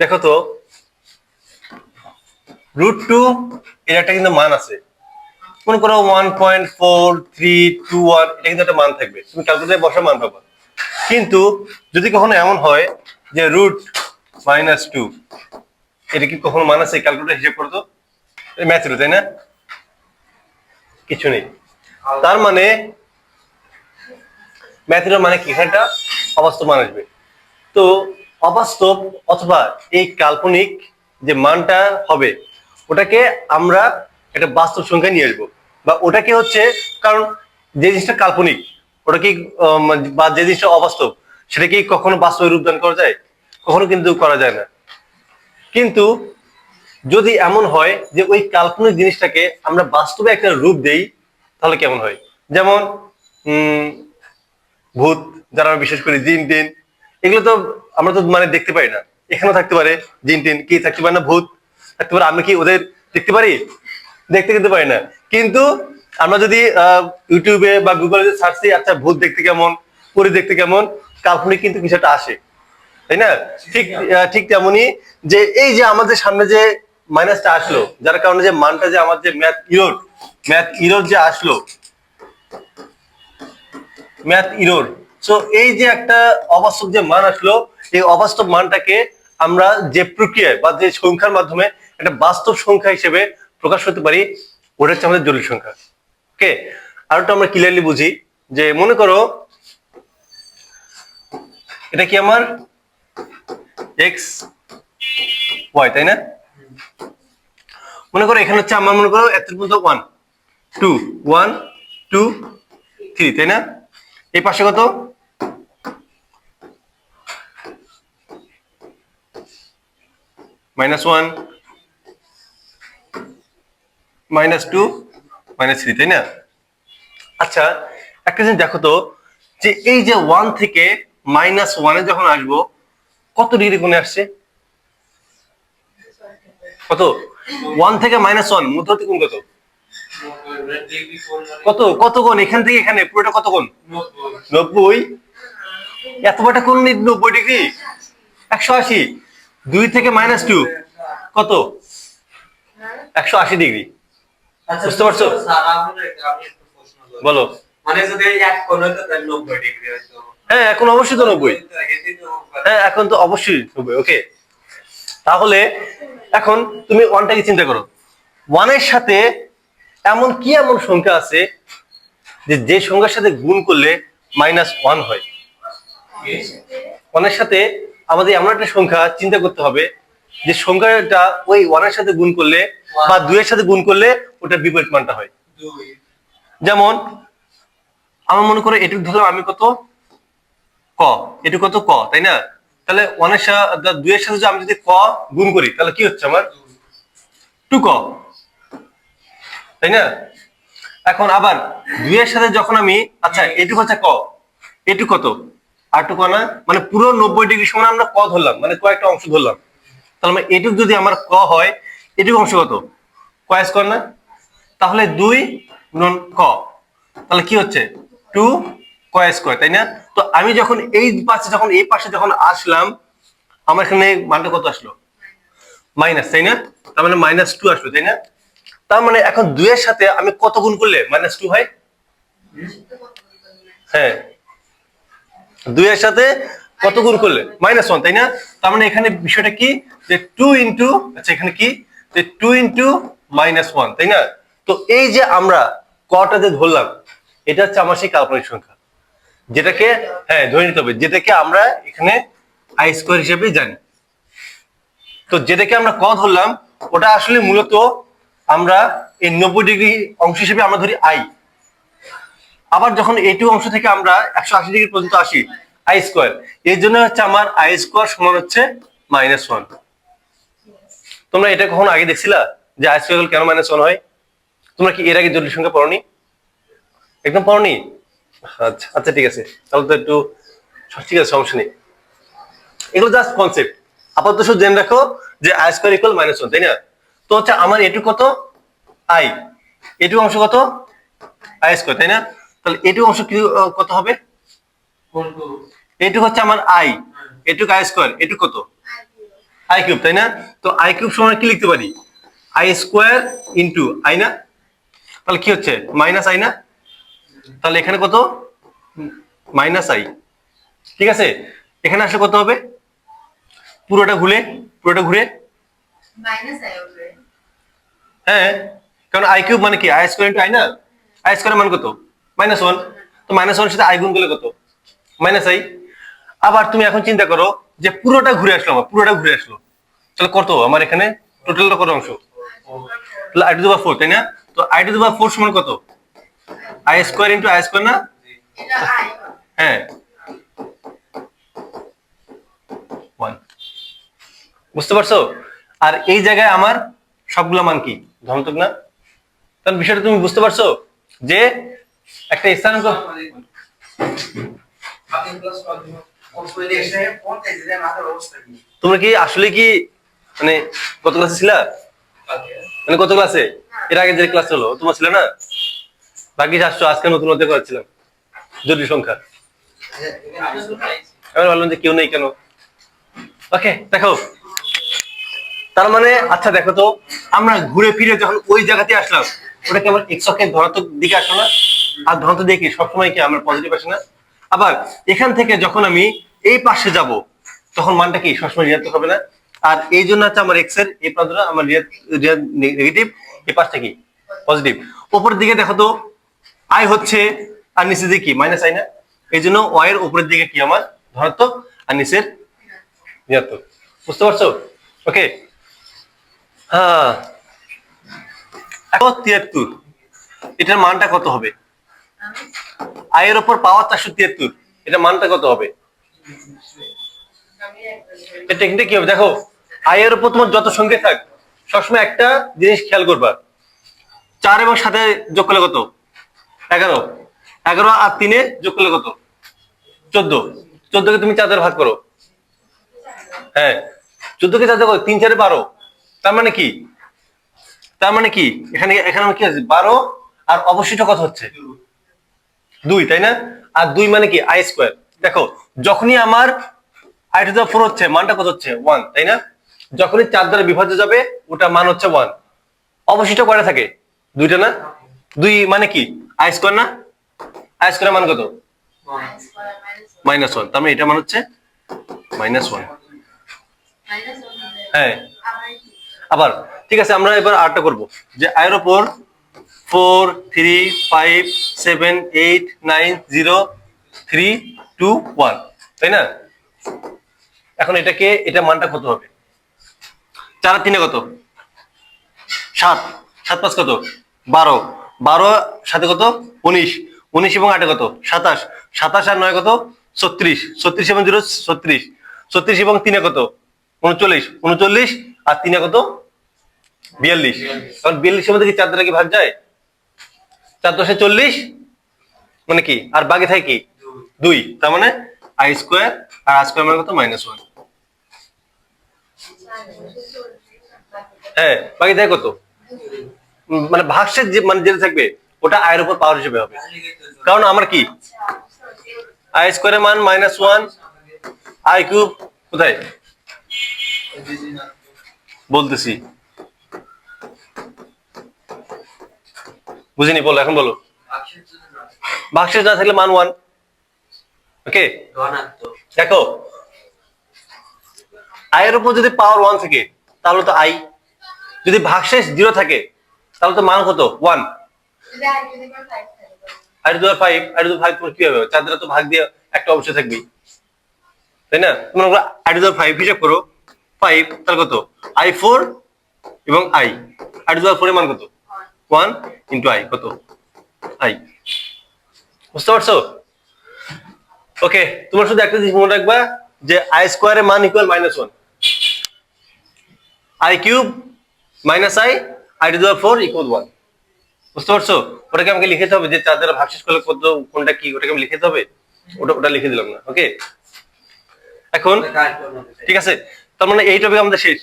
দেখো তো root two এর একটা কিন্তু মান আছে। মনে করো one point four three two one এটা কিন্তু একটা মান থাকবে। তুমি ক্যালকুলেটারে বসা মান পাবা। কিন্তু যদি কখনো এমন হয় যে রুট মাইনাস টু এটা কি কখনো মান আছে? ক্যালকুলেটার হিসেব করতো ম্যাথ তাই না? কিছু নেই। তার মানে ম্যাথের মানে কি? এখানটা অবাস্তব মান আসবে। তো অবাস্তব অথবা এই কাল্পনিক যে মানটা হবে, ওটাকে আমরা একটা বাস্তব সংখ্যায় নিয়ে আসব। বা ওটাকে হচ্ছে, কারণ যে জিনিসটা কাল্পনিক, ওটা কি বা যে জিনিসটা অবাস্তব, সেটা কি কখনো বাস্তবে রূপদান করা যায়? কখনো কিন্তু করা যায় না। কিন্তু যদি এমন হয় যে ওই কাল্পনিক জিনিসটাকে আমরা বাস্তবে একটা রূপ দেই, তাহলে কেমন হয়? যেমন ভূত, যারা বিশেষ করে দিন টিন এগুলো তো আমরা তো মানে দেখতে পাই না। এখানেও থাকতে পারে জিন টিন, কি থাকতে পারে না, ভূত থাকতে পারে, আমি কি ওদের দেখতে পারি? দেখতে কিন্তু পারি না। কিন্তু আমরা যদি ইউটিউবে বা গুগলে সার্চ দিই আচ্ছা ভূত দেখতে কেমন, পরি দেখতে কেমন, কাল্পনিক কিন্তু কিছু একটা আসে। তাই না? ঠিক ঠিক তেমনই যে এই যে আমাদের সামনে যে মাইনাসটা আসলো, যার কারণে যে মানটা যে আমার যে ম্যাথ ইরোর ম্যাথ ইরোর যে আসলো ম্যাথ ইরোর সো এই যে একটা অবাস্তব যে মান আসলো, এই অবাস্তব মানটাকে আমরা যে প্রক্রিয়ায় বা যে সংখ্যার মাধ্যমে একটা বাস্তব সংখ্যা হিসেবে প্রকাশ করতে পারি, ওটা হচ্ছে আমাদের জটিল সংখ্যা। ওকে আর একটা আমরা ক্লিয়ারলি বুঝি যে, মনে করো, এটা কি আমার এক্স ওয়াই তাই না? মনে করো এখানে হচ্ছে আমার মনে করো এত পর্যন্ত one two one two three তাই না? এই পাশে কত? Minus one minus two minus three তাই না? আচ্ছা একটা জিনিস দেখো তো যে এই যে ওয়ান থেকে মাইনাস ওয়ানে যখন আসব কত ডিগ্রি কোণে আসছে? কত? ওয়ান থেকে মাইনাস ওয়ান মধ্যবর্তী কোণ কত? কত? কত কোণ? এখান থেকে এখানে পুরোটা কত কোণ? নব্বই। এত বড়টা কোন নব্বই ডিগ্রি একশো আশি। দুই থেকে মাইনাস টু। কত? একশো আশি ডিগ্রি। বুঝতে পারছ? বলো। মানে যদি এক কোণ হইতো তাহলে নব্বই ডিগ্রি হইতো। হ্যাঁ এখন অবশ্যই তো নব্বই। হ্যাঁ এখন তো অবশ্যই নব্বই ওকে তাহলে এখন তুমি ওয়ানটাকে চিন্তা করো। ওয়ানের সাথে এমন কি এমন সংখ্যা আছে যে যে সংখ্যার সাথে গুণ করলে মাইনাস ওয়ান হয়? ওয়ানের সাথে আমাদের এমন একটা সংখ্যা চিন্তা করতে হবে যে সংখ্যাটা ওই ওয়ানের সাথে গুণ করলে বা দুইয়ের সাথে গুণ করলে ওটার বিপরীত মানটা হয়। যেমন আমার মনে করো এটুকু ধরলাম আমি কত? ক। এটুকু কত? ক তাই না? তাহলে ওয়ানের সাথে দুইয়ের সাথে যদি আমি যদি ক গুণ করি তাহলে কি হচ্ছে আমার? টু ক। তাই না? এখন আবার দুইয়ের সাথে যখন আমি আচ্ছা এটুক হচ্ছে ক। এটুকু কত? না মানে পুরো নব্বই ডিগ্রি সমান আমরা ক ধরলাম মানে কয়েকটা অংশ ধরলাম। তাহলে মানে এটুকু যদি আমার ক হয়, এটুকু অংশ কত? ক স্কোয়ার না? তাহলে দুই গুণন ক। তাহলে কি হচ্ছে? টু ক স্কোয়ার, তাই না? তো আমি যখন এই পাশে যখন, এই পাশে যখন আসলাম, আমার এখানে মানটা কত আসলো? মাইনাস, তাই না? তার মানে মাইনাস টু আসলো, তাই না? তার মানে এখন দুইয়ের সাথে আমি কত গুণ করলে মাইনাস টু হয়? হ্যাঁ। দুইয়ের সাথে কত গুণ করলে? মাইনাস ওয়ান তাই না? তার মানে এখানে বিষয়টা কি? যে টু ইন্টু আচ্ছা এখানে কি? যে টু ইন্টু মাইনাস ওয়ান তাই না? তো এই যে আমরা কটা যে ধরলাম, এটা হচ্ছে আমার সেই কাল্পনিক সংখ্যা। যেটাকে হ্যাঁ ধরে নিতে হবে। যেটাকে আমরা এখানে আই স্কোয়ার হিসেবে জানি। তো যেটাকে আমরা ক ধরলাম, ওটা আসলে মূলত আমরা এই নব্বই ডিগ্রি অংশ হিসেবে আমরা ধরি আই আবার যখন এইটু অংশ থেকে আমরা একশো আশি ডিগ্রি পর্যন্ত আসি আই স্কোয়ার এর জন্য হচ্ছে আমার আই স্কোয়ার সমান হচ্ছে মাইনাস ওয়ান তোমরা এটা কখনো আগে দেখছিলা যে আই স্কোয়ার কেন মাইনাস ওয়ান হয়? তোমরা কি এর আগে জটিল সংখ্যা পড়নি? একদম পড়নি? আচ্ছা আচ্ছা ঠিক আছে। তাহলে তো একটু ঠিক আছে, সমস্যা নেই। এগুলো জাস্ট কনসেপ্ট আপাতত শুধু জেনে রাখো যে I square equal minus one তাই না? তো হচ্ছে আমার এটু কত? আই এটু অংশ কত? আই স্কোয়ার তাই না? তাহলে এটু অংশ কি কত হবে? কোনটু এটু হচ্ছে আমার আই এটুক আই স্কোয়ার এটু কত? আই কিউব তাই না? তো আই কিউব সমান কি লিখতে পারি? আই স্কোয়ার ইন্টু আই না? তাহলে কি হচ্ছে? মাইনাস আই না? তাহলে এখানে কত? মাইনাস আই ঠিক আছে? এখানে আসলে কত হবে? পুরোটা ঘুরে পুরোটা ঘুরে। হ্যাঁ কারণ আই কিউব মানে কি? আই স্কোয়ার ইন্টু আই না? আই স্কোয়ার মান কত? মাইনাস ওয়ান তো মাইনাস ওয়ান সাথে আই গুণ করলে কত? মাইনাস আই আবার তুমি এখন চিন্তা করো যে পুরোটা ঘুরে আসলো আমার, পুরোটা ঘুরে আসলো। তাহলে কত? আমার এখানে টোটালটা কত অংশ? তাহলে আই টু দি ফোর তাই না? তো আই টু দি ফোর সমান কত? I square into I square না? হ্যাঁ। বুঝতে পারছ? আর এই জায়গায় আমার সবগুলা মান কি? ধমতক না? কারণ বিষয়টা তুমি বুঝতে পারছ? যে একটা তোমরা কি আসলে কি মানে কত ক্লাসে মানে কত ক্লাসে এর আগে যে ক্লাস হলো, তোমার ছিল না? বাকি আজকে নতুন করেছিলাম জটিল সংখ্যা। যে কেউ নেই কেন? ওকে দেখো তার মানে আচ্ছা দেখো তো, আমরা ঘুরে ফিরে যখন ওই জায়গাতে আসলাম, ওটা কি আমার অক্ষের ধনাত্মক দিকে আসলো না? আর ধনাত্মক দিকে কি সবসময় কি আমার পজিটিভ আসে না? আবার এখান থেকে যখন আমি এই পাশে যাব, তখন মানটা কি? সবসময় ঋণাত্মক হবে না। আর এই জন্য হচ্ছে আমার এক্সের এই প্রান্তটা আমার নেগেটিভ এই পাশটা কি? পজিটিভ উপরের দিকে দেখো তো আই হচ্ছে আর নিচের দিকে কি? মাইনাস আই না? এই জন্য ওয়াই এর উপরের দিকে কি আমার? ধনাত্মক আর নিচের ঋণাত্মক বুঝতে পারছ? ওকে হ্যাঁ। তিয়াত্তর। এটার মানটা কত হবে? আয়ের ওপর পাওয়ার চারশো তিয়াত্তর। এটা মানটা কত হবে? এটা টেকনিকটা কি হবে? দেখো আয়ের ওপর তোমার যত সংখ্যা থাক সবসময় একটা জিনিস খেয়াল করবা। চার এবং সাথে যোগ করলে কত? এগারো। এগারো আর তিনে যোগ করলে কত? চোদ্দ। চোদ্দকে তুমি চার ভাগ করো। হ্যাঁ। চোদ্দকে চার করো, তিন চারে বারো। তার মানে কি? তার মানে কি? এখানে এখানে কি আছে? বারো। আর অবশিষ্ট কত হচ্ছে? দুই, তাই না? আর দুই মানে কি? আই স্কোয়ার দেখো, যখনই আমার আই টু দা ফোর হচ্ছে, মানটা কত হচ্ছে? ওয়ান তাই না? যখনই চার দ্বারা বিভাজ্য যাবে, ওটা মান হচ্ছে ওয়ান অবশিষ্ট কয়টা থাকে? দুইটা না? দুই মানে কি? আই স্কোয়ার না? আই স্কোয়ার মান কত? মাইনাস ওয়ান তার মানে এটা মান হচ্ছে মাইনাস ওয়ান হ্যাঁ। আবার আবার ঠিক আছে, আমরা এবার আরটা করব। যে আয়ের ওপর four three five seven eight nine zero three two one তাই না? এখন এটাকে এটা মানটা কত হবে? চার তিনে কত? সাত। সাত পাঁচ কত? বারো। বারো সাথে কত? উনিশ। উনিশ এবং আটে কত? সাতাশ। সাতাশ আর নয় কত? ছত্রিশ। ছত্রিশ এবং জিরো ছত্রিশ। ছত্রিশ এবং তিনে কত? উনচল্লিশ। উনচল্লিশ আর তিনে কত? বিয়াল্লিশ। কারণ বিয়াল্লিশের মধ্যে কি চার দ্বারা কি ভাগ যায়? চার দশে চল্লিশ? মানে কি? আর বাকি থাকে কি? দুই। তার মানে আই স্কোয়ার আর আর স্কোয়ার মানে কত? মাইনাস ওয়ান হ্যাঁ বাকি থাকে কত? মানে ভাগশেষ যে মানে যেটা থাকবে, ওটা আয়ের উপর পাওয়ার হিসেবে হবে। কারণ আমার কি? আই স্কোয়ারের মান মাইনাস ওয়ান আই কিউব কোথায়? বলতেছি। বুঝিনি, বলো, এখন বলো। ভাগশেষ না থাকলে মান ওয়ান ওকে দেখো আয়ের উপর যদি পাওয়ার ওয়ান থাকে, তাহলে তো আই যদি ভাগশেষ জিরো থাকে, তাহলে তো মান কত? ওয়ান ফাইভ কি হবে? চার দ্বারা তো ভাগ দিয়ে একটা তাই না? ফাইভ করো। ফাইভ কত? আই ফোর এবং আই আই টু ফোর মান কত? ওয়ান ইন্টু আই কত? আই বুঝতে পারছ? ওকে তোমার শুধু একটা জিনিস মনে রাখবা যে আই স্কোয়ারের মান equal minus one I cube minus I I to four equal one বুঝতে পারছ? ওটাকে আমাকে লিখে হবে যে চার দ্বারা ভাগশেষ করলে কত, কোনটা কি, ওটাকে আমি লিখে হবে? ওটা ওটা লিখে দিলাম না ওকে এখন, ঠিক আছে? তার মানে এই টপিক আমাদের শেষ।